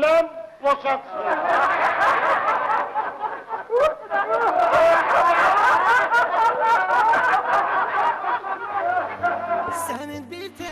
լամ փոշացրել։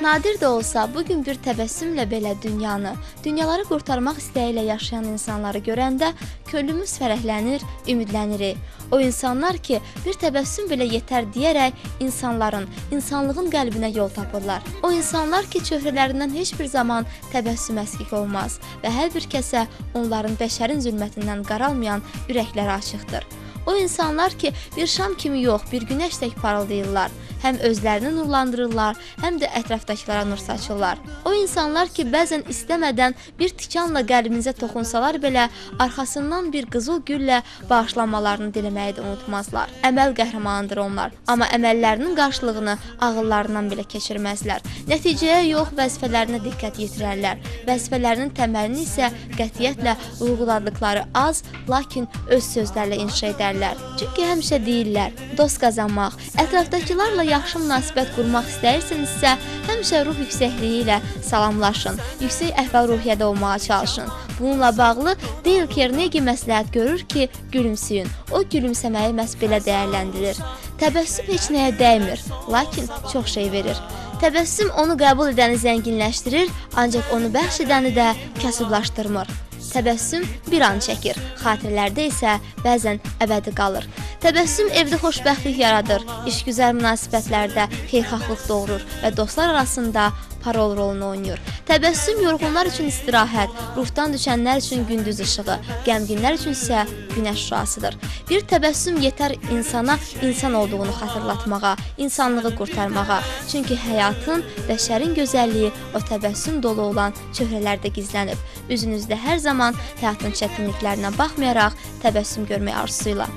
Nadir də olsa, bu gün bir təbəssümlə belə dünyanı, dünyaları qurtarmaq istəyi ilə yaşayan insanları görəndə könlümüz fərəhlənir, ümidlənirik. O insanlar ki, bir təbəssüm belə yetər deyərək insanların, insanlığın qəlbinə yol tapırlar. O insanlar ki, çöhrələrindən heç bir zaman təbəssüm əskik olmaz və hər bir kəsə onların bəşərin zülmətindən qaralmayan ürəkləri açıqdır. O insanlar ki, bir şam kimi yox, bir günəş tək parıldayırlar. Həm özlərini nurlandırırlar, həm də ətrafdakılara nur saçırlar. O insanlar ki, bəzən istəmədən bir tikanla qəlbinizə toxunsalar belə, arxasından bir qızıl güllə bağışlanmalarını diləməyi də unutmazlar. Əməl qəhrəmanıdır onlar, amma əməllərinin qarşılığını ağıllarından belə keçirməzlər. Nəticəyə yox, vəzifələrinə diqqət yetirərlər. Vəzifələrinin təməlini isə qətiyyətlə uyğuladıkları az, lakin öz sözlərlə inşa edərlər. Çünki həmişə deyirlər, dost qazanmaq, ətrafdakılarla yaxşı münasibət qurmaq istəyirsinizsə, həmişə ruh yüksəkliyi ilə salamlaşın, yüksək əhval-ruhiyyədə olmağa çalışın. Bununla bağlı Dale Carnegie məsləhət görür ki, gülümsəyin. O gülümsəməyi məhz belə dəyərləndirir. Təbəssüm heç nəyə dəymir, lakin çox şey verir. Təbəssüm onu qəbul edəni zənginləşdirir, ancaq onu bəxş edəni də kasıblaşdırmır. Təbəssüm bir an çəkir, xatirələrdə isə bəzən əbədi qalır. Təbəssüm evdə xoşbəxtlik yaradır, işgüzar münasibətlərdə xeyirxahlıq doğurur və dostlar arasında parol rolunu oynayır. Təbəssüm yorğunlar üçün istirahət, ruhdan düşənlər üçün gündüz işığı, qəmginlər üçün isə günəş şüasıdır. Bir təbəssüm yetər insana insan olduğunu xatırlatmağa, insanlığı qurtarmağa. Çünki həyatın, bəşərin gözəlliyi o təbəssüm dolu olan çöhrələrdə gizlənib. Üzünüzdə hər zaman həyatın çətinliklərinə baxmayaraq təbəssüm görmək arzusuyla.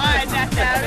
Ay, nə təhər.